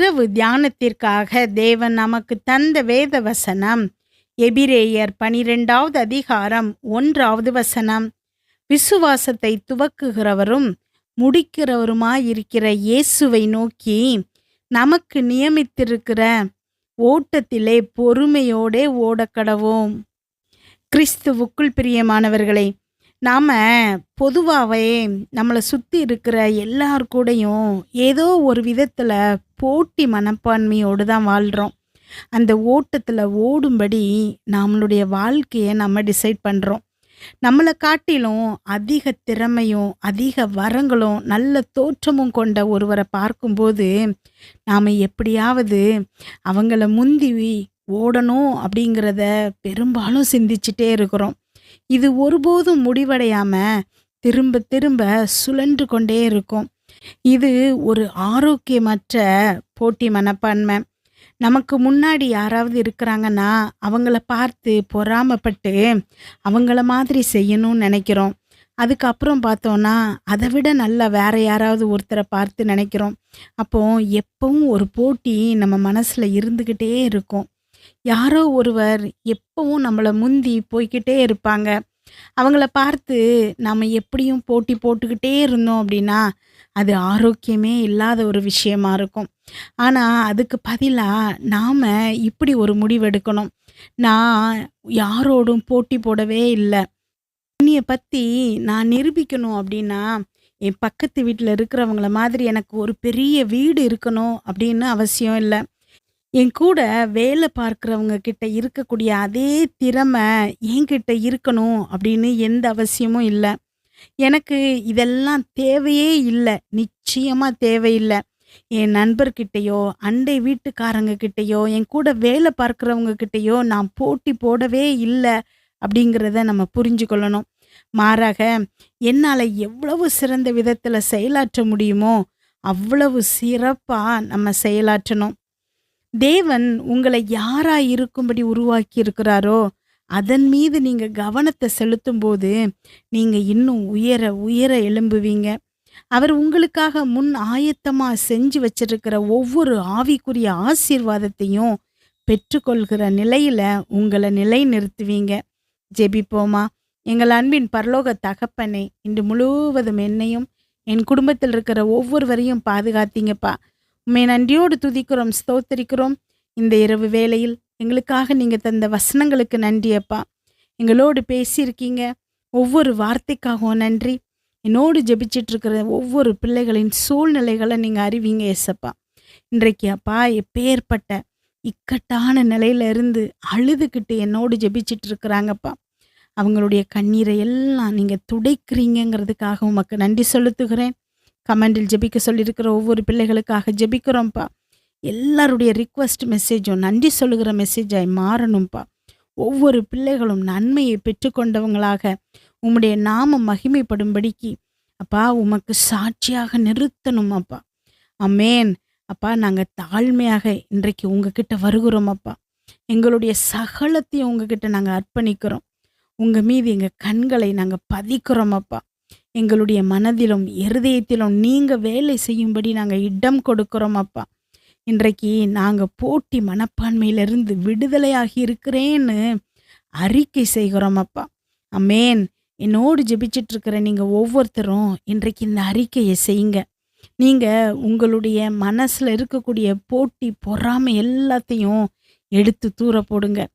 இரவு தியானத்திற்காக தேவன் நமக்கு தந்த வேத வசனம். எபிரேயர் பனிரெண்டாவது அதிகாரம் ஒன்றாவது வசனம். விசுவாசத்தை துவக்குகிறவரும் முடிக்கிறவருமாயிருக்கிற இயேசுவை நோக்கி நமக்கு நியமித்திருக்கிற ஓட்டத்திலே பொறுமையோடே ஓடக்கடவோம். கிறிஸ்துவுக்குள் பிரியமானவர்களே நாம் பொதுவாகவே நம்மளை சுற்றி இருக்கிற எல்லார் கூடயும் ஏதோ ஒரு விதத்தில் போட்டி மனப்பான்மையோடு தான் வாழ்கிறோம் அந்த ஓட்டத்தில் ஓடும்படி நம்மளுடைய வாழ்க்கையை நம்ம டிசைட் பண்ணுறோம் நம்மளை காட்டிலும் அதிக திறமையும் அதிக வரங்களும் நல்ல தோற்றமும் கொண்ட ஒருவரை பார்க்கும்போது நாம் எப்படியாவது அவங்கள முந்தி ஓடணும் அப்படிங்கிறத பெரும்பாலும் சிந்திச்சிட்டே இருக்கிறோம். இது ஒருபோதும் முடிவடையாம திரும்ப திரும்ப சுழன்று கொண்டே இருக்கும். இது ஒரு ஆரோக்கியமற்ற போட்டி மனப்பான்மை. நமக்கு முன்னாடி யாராவது இருக்கிறாங்கன்னா அவங்கள பார்த்து பொறாமப்பட்டு அவங்கள மாதிரி செய்யணும்னு நினைக்கிறோம். அதுக்கப்புறம் பார்த்தோன்னா அதை விட நல்லா வேற யாராவது ஒருத்தரை பார்த்து நினைக்கிறோம். அப்போ எப்பவும் ஒரு போட்டி நம்ம மனசில் இருந்துக்கிட்டே இருக்கும். யாரோ ஒருவர் எப்பவும் நம்மளை முந்தி போய்க்கிட்டே இருப்பாங்க. அவங்கள பார்த்து நம்ம எப்படியும் போட்டி போட்டுக்கிட்டே இருந்தோம் அப்படின்னா அது ஆரோக்கியமே இல்லாத ஒரு விஷயமா இருக்கும். ஆனால் அதுக்கு பதிலாக நாம் இப்படி ஒரு முடிவெடுக்கணும் நான் யாரோடும் போட்டி போடவே இல்லை. என்னைய பற்றி நான் நிரூபிக்கணும் அப்படின்னா என் பக்கத்து வீட்டில் இருக்கிறவங்கள மாதிரி எனக்கு ஒரு பெரிய வீடு இருக்கணும் அப்படின்னு அவசியம் இல்லை. என் கூட வேலை பார்க்குறவங்க கிட்ட இருக்கக்கூடிய அதே திறமை என்கிட்ட இருக்கணும் அப்படின்னு எந்த அவசியமும் இல்லை. எனக்கு இதெல்லாம் தேவையே இல்லை. நிச்சயமாக தேவையில்லை. என் நண்பர்கிட்டயோ அண்டை வீட்டுக்காரங்க கிட்டேயோ என் கூட வேலை பார்க்குறவங்க கிட்டேயோ நான் போட்டி போடவே இல்லை அப்படிங்கிறத நம்ம புரிஞ்சுக்கொள்ளணும். மாறாக என்னால் எவ்வளவு சிறந்த விதத்தில் செயலாற்ற முடியுமோ அவ்வளவு சிறப்பாக நம்ம செயலாற்றணும். தேவன் உங்களை யாராய் இருக்கும்படி உருவாக்கி இருக்கிறாரோ அதன் மீது நீங்க கவனத்தை செலுத்தும் போது நீங்க இன்னும் உயர உயர எழும்புவீங்க. அவர் உங்களுக்காக முன் ஆயத்தமா செஞ்சு வச்சிருக்கிற ஒவ்வொரு ஆவிக்குரிய ஆசீர்வாதத்தையும் பெற்றுக்கொள்கிற நிலையில உங்களை நிலை நிறுத்துவீங்க ஜெபிப்போமா? எங்கள் அன்பின் பரலோக தகப்பனே இன்று முழுவதும் என்னையும் என் குடும்பத்தில் இருக்கிற ஒவ்வொருவரையும் பாதுகாத்தீங்கப்பா. உண்மை நன்றியோடு துதிக்கிறோம் ஸ்தோத்தரிக்கிறோம். இந்த இரவு வேளையில் எங்களுக்காக நீங்கள் தந்த வசனங்களுக்கு நன்றி அப்பா. எங்களோடு பேசியிருக்கீங்க. ஒவ்வொரு வார்த்தைக்காகவும் நன்றி. என்னோடு ஜெபிச்சிட்டு இருக்கிற ஒவ்வொரு பிள்ளைகளின் சூழ்நிலைகளை நீங்கள் அறிவீங்க ஏசப்பா இன்றைக்கு அப்பா எப்பேற்பட்ட இக்கட்டான நிலையில இருந்து அழுதுகிட்டு என்னோடு ஜெபிச்சிட்டு இருக்கிறாங்கப்பா அவங்களுடைய கண்ணீரை எல்லாம் நீங்கள் துடைக்கிறீங்கிறதுக்காக உமக்கு நன்றி செலுத்துகிறேன். கமெண்டில் ஜெபிக்க சொல்லியிருக்கிற ஒவ்வொரு பிள்ளைகளுக்காக ஜெபிக்கிறோம்ப்பா. எல்லாருடைய ரிக்வஸ்ட் மெசேஜும் நன்றி சொல்லுகிற மெசேஜாய் மாறணும்ப்பா. ஒவ்வொரு பிள்ளைகளும் நன்மையை பெற்றுக்கொண்டவங்களாக உம்முடைய நாமம் மகிமைப்படும்படிக்கு அப்பா உமக்கு சாட்சியாக நிறுத்தணும் அப்பா அமேன். அப்பா நாங்கள் தாழ்மையாக இன்றைக்கு உங்ககிட்ட வருகிறோம் அப்பா எங்களுடைய சகலத்தையும் உங்ககிட்ட நாங்கள் அர்ப்பணிக்கிறோம். உங்கள் மீது எங்கள் கண்களை நாங்கள் பதிக்கிறோம் அப்பா எங்களுடைய மனதிலும் இருதயத்திலும் நீங்கள் வேலை செய்யும்படி நாங்கள் இடம் கொடுக்குறோம் அப்பா. இன்றைக்கு நாங்கள் போட்டி மனப்பான்மையிலிருந்து விடுதலையாகி இருக்கிறேன்னு அறிக்கை செய்கிறோம் அப்பா. அமேன். என்னோடு ஜெபிச்சிட்டு இருக்கிற நீங்கள் ஒவ்வொருத்தரும் இன்றைக்கு இந்த அறிக்கையை செய்யுங்க. நீங்கள் உங்களுடைய மனசில் இருக்கக்கூடிய போட்டி பொறாமை எல்லாத்தையும் எடுத்து தூர போடுங்க.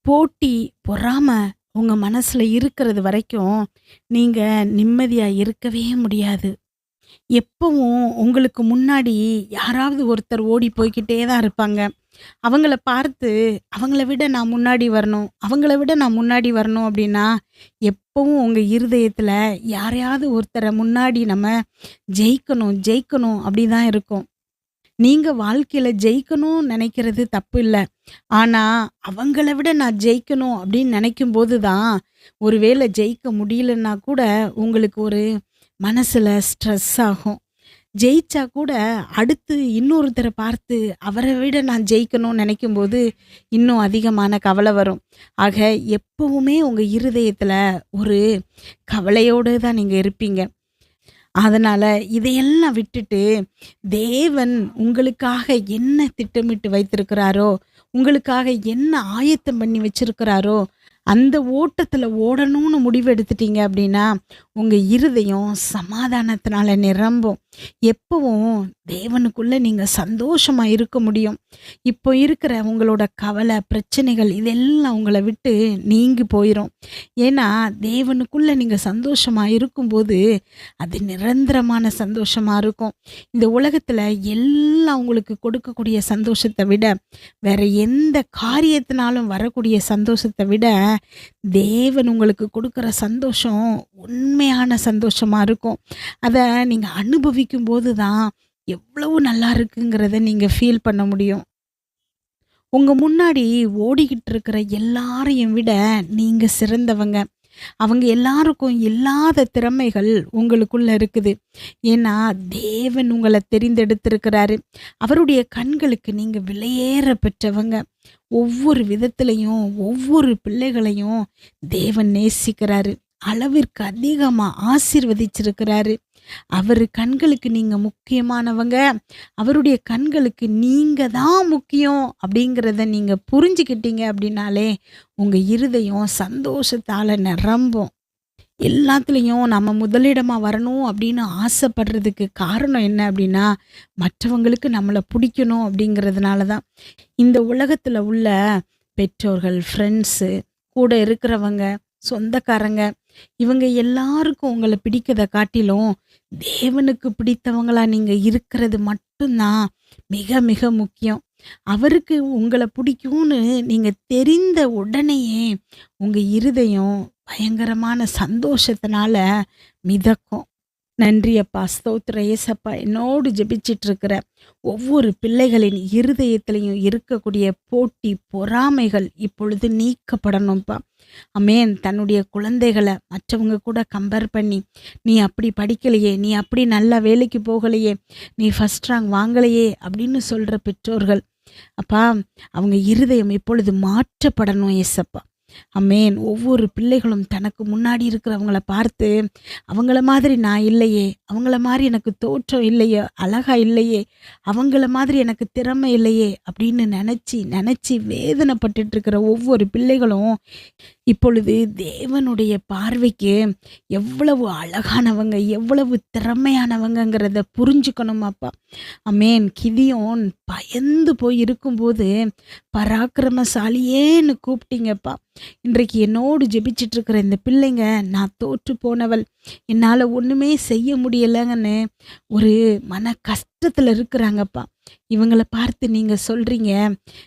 போட்டி பொறாமை உங்கள் மனசில் இருக்கிறது வரைக்கும் நீங்கள் நிம்மதியாக இருக்கவே முடியாது. எப்பவும் உங்களுக்கு முன்னாடி யாராவது ஒருத்தர் ஓடி போய்க்கிட்டே தான் இருப்பாங்க. அவங்கள பார்த்து அவங்கள விட நான் முன்னாடி வரணும் அவங்கள விட நான் முன்னாடி வரணும் அப்படின்னா எப்பவும் உங்கள் இருதயத்தில் யாரையாவது ஒருத்தரை முன்னாடி நம்ம ஜெயிக்கணும் ஜெயிக்கணும் அப்படி தான் இருக்கும். நீங்கள் வாழ்க்கையில் ஜெயிக்கணும்னு நினைக்கிறது தப்பு இல்லை ஆனால் அவங்கள விட நான் ஜெயிக்கணும் அப்படின்னு நினைக்கும் போது தான் ஒருவேளை ஜெயிக்க முடியலன்னா கூட உங்களுக்கு ஒரு மனசில் ஸ்ட்ரெஸ் ஆகும். ஜெயிச்சா கூட அடுத்து இன்னொருத்தரை பார்த்து அவரை விட நான் ஜெயிக்கணும்னு நினைக்கும் போது இன்னும் அதிகமான கவலை வரும். ஆக எப்பவுமே உங்கள் இருதயத்தில் ஒரு கவலையோடு தான் நீங்கள் இருப்பீங்க. அதனால் இதையெல்லாம் விட்டுட்டு தேவன் உங்களுக்காக என்ன திட்டமிட்டு வைத்திருக்கிறாரோ உங்களுக்காக என்ன ஆயத்தம் பண்ணி வச்சிருக்கிறாரோ அந்த ஓட்டத்தில் ஓடணும்னு முடிவு எடுத்துட்டீங்க அப்படின்னா உங்கள் இருதயம் சமாதானத்தினால நிரம்பும். எப்பவும் தேவனுக்குள்ளே நீங்கள் சந்தோஷமாக இருக்க முடியும். இப்போ இருக்கிற உங்களோட கவலை பிரச்சனைகள் இதெல்லாம் உங்களை விட்டு நீங்கி போயிடும் ஏன்னா தேவனுக்குள்ளே நீங்கள் சந்தோஷமாக இருக்கும்போது அது நிரந்தரமான சந்தோஷமாக இருக்கும். இந்த உலகத்தில் எல்லாம் உங்களுக்கு கொடுக்கக்கூடிய சந்தோஷத்தை விட வேற எந்த காரியத்தினாலும் வரக்கூடிய சந்தோஷத்தை விட தேவன் உங்களுக்கு கொடுக்குற சந்தோஷம் உண்மையான சந்தோஷமாக இருக்கும். அதை நீங்கள் அனுபவிக்கும் போது தான் எவ்வளவு நல்லா இருக்குங்கிறத நீங்கள் ஃபீல் பண்ண முடியும். உங்கள் முன்னாடி ஓடிக்கிட்டு இருக்கிற எல்லாரையும் விட நீங்கள் சிறந்தவங்க. அவங்க எல்லாருக்கும் இல்லாத திறமைகள் உங்களுக்குள்ள இருக்குது. ஏன்னா தேவன் உங்களை தெரிந்தெடுத்திருக்கிறாரு. அவருடைய கண்களுக்கு நீங்க விலையேற பெற்றவங்க. ஒவ்வொரு விதத்திலையும் ஒவ்வொரு பிள்ளைகளையும் தேவன் நேசிக்கிறாரு. அளவிற்கு அதிகமாக ஆசீர்வதிச்சிருக்கிறாரு. அவர் கண்களுக்கு நீங்கள் முக்கியமானவங்க. அவருடைய கண்களுக்கு நீங்கள் தான் முக்கியம் அப்படிங்கிறத நீங்கள் புரிஞ்சுக்கிட்டீங்க அப்படின்னாலே உங்கள் இருதயம் சந்தோஷத்தால் நிரம்பும். எல்லாத்துலேயும் நம்ம முதலிடமாக வரணும் அப்படின்னு ஆசைப்படுறதுக்கு காரணம் என்ன அப்படின்னா மற்றவங்களுக்கு நம்மளை பிடிக்கணும் அப்படிங்கிறதுனால தான். இந்த உலகத்தில் உள்ள பெற்றோர்கள் ஃப்ரெண்ட்ஸு கூட இருக்கிறவங்க சொந்தக்காரங்க இவங்க எல்லாருக்கும் உங்களை பிடிக்கதை காட்டிலும் தேவனுக்கு பிடித்தவங்களா நீங்க இருக்கிறது மட்டும்தான் மிக மிக முக்கியம். அவருக்கு உங்களை பிடிக்கும்னு நீங்க தெரிந்த உடனேயே உங்க இருதயம் பயங்கரமான சந்தோஷத்தினால மிதக்கும். நன்றி அப்பா ஸ்தோத்திர ஏசப்பா என்னோடு ஜெபிச்சிட்டு இருக்கிற ஒவ்வொரு பிள்ளைகளின் இருதயத்திலையும் இருக்கக்கூடிய போட்டி பொறாமைகள் இப்பொழுது நீக்கப்படணும்ப்பா. அமேன். தன்னுடைய குழந்தைகளை மற்றவங்க கூட கம்பேர் பண்ணி நீ அப்படி படிக்கலையே நீ அப்படி நல்ல வேலைக்கு போகலையே நீ ஃபஸ்ட் ரேங்க் வாங்கலையே அப்படின்னு சொல்கிற பெற்றோர்கள். அப்பா அவங்க இருதயம் இப்பொழுது மாற்றப்படணும் ஏசப்பா. அம்மேன் ஒவ்வொரு பிள்ளைகளும் தனக்கு முன்னாடி இருக்கிறவங்கள பார்த்து அவங்கள மாதிரி நான் இல்லையே அவங்கள மாதிரி எனக்கு தோற்றம் இல்லையே அழகா இல்லையே அவங்கள மாதிரி எனக்கு திறமை இல்லையே அப்படின்னு நினச்சி நினச்சி வேதனைப்பட்டுட்டு இருக்கிற ஒவ்வொரு பிள்ளைகளும் இப்பொழுது தேவனுடைய பார்வைக்கு எவ்வளவு அழகானவங்க எவ்வளவு திறமையானவங்கங்கிறத புரிஞ்சுக்கணும் அப்பா. அமேன் கிதியோன் பயந்து போய் இருக்கும்போது பராக்கிரமசாலியேன்னு கூப்பிட்டீங்கப்பா இன்றைக்கு என்னோடு ஜெபிச்சுட்டு இருக்கிற இந்த பிள்ளைங்க நான் தோற்று போனவள். என்னால் ஒன்றுமே செய்ய முடியலைங்கன்னு ஒரு மன கஷ்டத்தில் இருக்கிறாங்கப்பா இவங்களை பார்த்து நீங்கள் சொல்கிறீங்க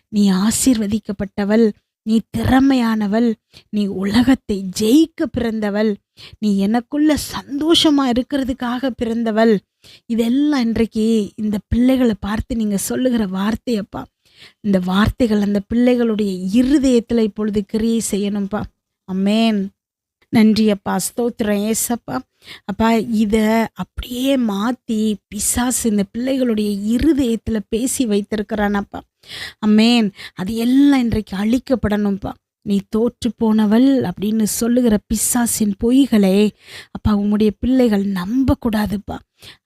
நீ ஆசீர்வதிக்கப்பட்டவள். நீ திறமையானவள் நீ உலகத்தை ஜெயிக்க பிறந்தவள் நீ எனக்குள்ள சந்தோஷமா இருக்கிறதுக்காக பிறந்தவள். இதெல்லாம் இன்றைக்கு இந்த பிள்ளைகளை பார்த்து நீங்க சொல்லுகிற வார்த்தையப்பா. இந்த வார்த்தைகள் அந்த பிள்ளைகளுடைய இருதயத்தில் இப்பொழுது கிரியை செய்யணும்ப்பா. அம்மேன். நன்றி அப்பா ஸ்தோத்திரம் ஏசப்பா. அப்பா இதை அப்படியே மாற்றி பிசாசு இந்த பிள்ளைகளுடைய இருதயத்தில் பேசி வைத்திருக்கிறானப்பா. அம்மேன். அது எல்லாம் இன்றைக்கு அழிக்கப்படணும்ப்பா நீ தோற்று போனவள் அப்படின்னு சொல்லுகிற பிசாசின் பொய்களை. அப்பா உன்னுடைய பிள்ளைகள் நம்பக்கூடாதுப்பா.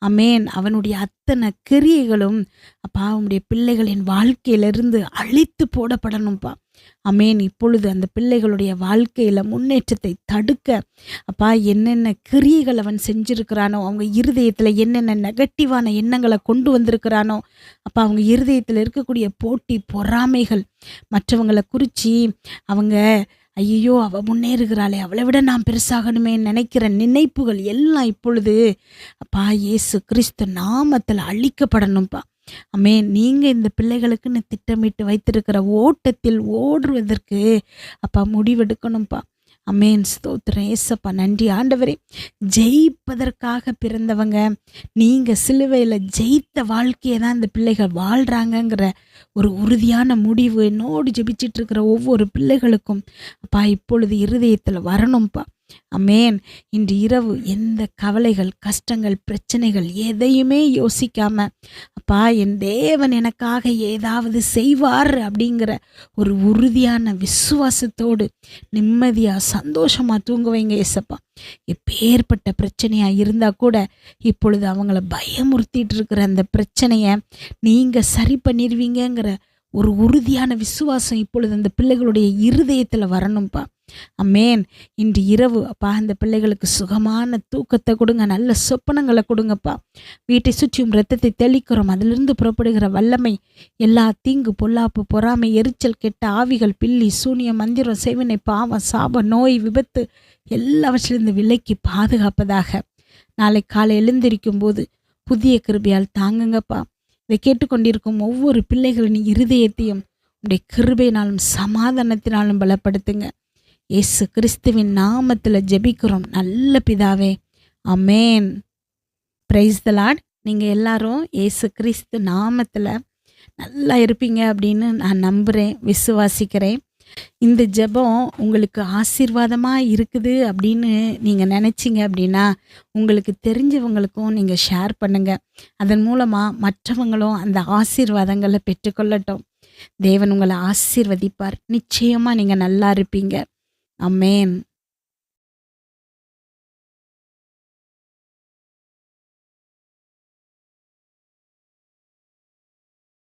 அமேன் அவனுடைய அத்தனை கிரியைகளும் அப்பா உன்னுடைய பிள்ளைகளின் வாழ்க்கையிலிருந்து அழித்து போடப்படணும்ப்பா. அமேன். இப்பொழுது அந்த பிள்ளைகளுடைய வாழ்க்கையில் முன்னேற்றத்தை தடுக்க அப்பா என்னென்ன கிரியைகள் அவன் செஞ்சுருக்கிறானோ அவங்க இருதயத்தில் என்னென்ன நெகட்டிவான எண்ணங்களை கொண்டு வந்திருக்கிறானோ அப்பா அவங்க இருதயத்தில் இருக்கக்கூடிய போட்டி பொறாமைகள் மற்றவங்களை குறித்து அவங்க ஐயோ அவள் முன்னேறுகிறாளே அவளை விட நான் பெருசாகணுமே நினைக்கிற நினைப்புகள் எல்லாம் இப்பொழுது அப்பா இயேசு கிறிஸ்து நாமத்தில் அழிக்கப்படணும்ப்பா அம்மே நீங்கள் இந்த பிள்ளைகளுக்குன்னு திட்டமிட்டு வைத்திருக்கிற ஓட்டத்தில் ஓடுவதற்கு அப்பா முடிவெடுக்கணும்ப்பா. அமேன் ஸ்தோத்திரம். ஏசப்பா நன்றி. ஆண்டவரே ஜெயிப்பதற்காக பிறந்தவங்க நீங்கள் சிலுவையில் ஜெயித்த வாழ்க்கையை தான் இந்த பிள்ளைகள் வாழ்கிறாங்கங்கிற ஒரு உறுதியான முடிவு என்னோடு ஜெபிச்சிட்ருக்கிற ஒவ்வொரு பிள்ளைகளுக்கும் அப்பா இப்பொழுது இருதயத்தில் வரணும்ப்பா. அமேன் இன்று இரவு எந்த கவலைகள் கஷ்டங்கள் பிரச்சனைகள் எதையுமே யோசிக்காம அப்பா என் தேவன் எனக்காக ஏதாவது செய்வார் அப்படிங்கிற ஒரு உறுதியான விசுவாசத்தோடு நிம்மதியாக சந்தோஷமாக தூங்க வைங்க ஏசப்பா எப்பேற்பட்ட பிரச்சனையாக இருந்தால் கூட இப்பொழுது அவங்கள பயமுறுத்திட்டு இருக்கிற அந்த பிரச்சனையை நீங்கள் சரி பண்ணிடுவீங்கங்கிற ஒரு உறுதியான விசுவாசம் இப்பொழுது அந்த பிள்ளைகளுடைய இருதயத்தில் வரணும்ப்பா அம்மேன். இன்று இரவு அப்பா அந்த பிள்ளைகளுக்கு சுகமான தூக்கத்தை கொடுங்க நல்ல சொப்பனங்களை கொடுங்கப்பா. வீட்டை சுற்றியும் ரத்தத்தை தெளிக்கிறோம். அதிலிருந்து புறப்படுகிற வல்லமை எல்லா தீங்கு பொல்லாப்பு பொறாமை எரிச்சல் கெட்ட ஆவிகள் பில்லி சூனியம் மந்திரம் செவினை பாவம் சாபம் நோய் விபத்து எல்லாவற்றிலிருந்து விலைக்கு பாதுகாப்பதாக. நாளை காலை எழுந்திருக்கும் போது புதிய கிருபையால் தாங்குங்கப்பா. இதை கேட்டுக்கொண்டிருக்கும் ஒவ்வொரு பிள்ளைகளின் இருதயத்தையும் உடைய கிருபையினாலும் சமாதானத்தினாலும் பலப்படுத்துங்க. இயேசு கிறிஸ்துவின் நாமத்தில் ஜெபிக்கிறோம். நல்ல பிதாவே அமேன் பிரைஸ் த லார்ட் நீங்கள் எல்லாரும் இயேசு கிறிஸ்து நாமத்தில் நல்லா இருப்பீங்க அப்படின்னு நான் நம்புகிறேன் விசுவாசிக்கிறேன். இந்த ஜெபம் உங்களுக்கு ஆசீர்வாதமாக இருக்குது அப்படின்னு நீங்கள் நினச்சிங்க அப்படின்னா உங்களுக்கு தெரிஞ்சவங்களுக்கும் நீங்கள் ஷேர் பண்ணுங்கள் அதன் மூலமாக மற்றவங்களும் அந்த ஆசீர்வாதங்களை பெற்றுக்கொள்ளட்டும். தேவன் உங்களை ஆசீர்வதிப்பார். நிச்சயமாக நீங்கள் நல்லா இருப்பீங்க. அமேன்